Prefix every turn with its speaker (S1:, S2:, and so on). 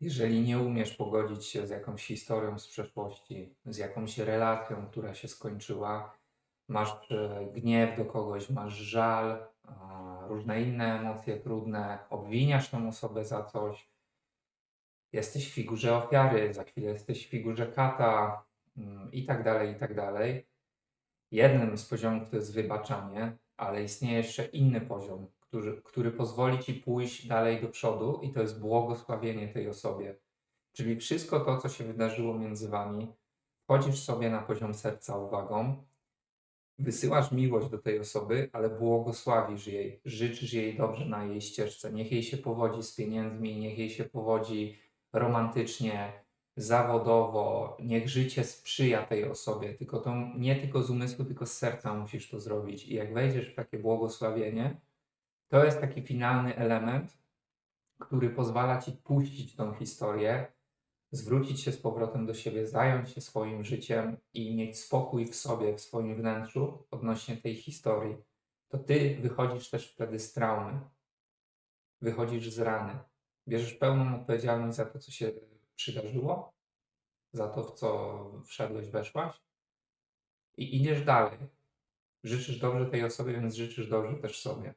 S1: Jeżeli nie umiesz pogodzić się z jakąś historią z przeszłości, z jakąś relacją, która się skończyła, masz e, gniew do kogoś, masz żal, różne inne emocje trudne, obwiniasz tą osobę za coś, jesteś w figurze ofiary, za chwilę jesteś w figurze kata mm, i tak dalej, i tak dalej. Jednym z poziomów to jest wybaczanie, ale istnieje jeszcze inny poziom, który, który pozwoli ci pójść dalej do przodu, i to jest błogosławienie tej osobie. Czyli wszystko to, co się wydarzyło między wami, wchodzisz sobie na poziom serca uwagą, wysyłasz miłość do tej osoby, ale błogosławisz jej, życzysz jej dobrze na jej ścieżce. Niech jej się powodzi z pieniędzmi, niech jej się powodzi romantycznie, zawodowo, niech życie sprzyja tej osobie, tylko to nie tylko z umysłu, tylko z serca musisz to zrobić. I jak wejdziesz w takie błogosławienie, to jest taki finalny element, który pozwala ci puścić tą historię, zwrócić się z powrotem do siebie, zająć się swoim życiem i mieć spokój w sobie, w swoim wnętrzu odnośnie tej historii. To ty wychodzisz też wtedy z traumy, wychodzisz z rany, bierzesz pełną odpowiedzialność za to, co się przydarzyło, za to, w co wszedłeś, weszłaś i idziesz dalej. Życzysz dobrze tej osobie, więc życzysz dobrze też sobie.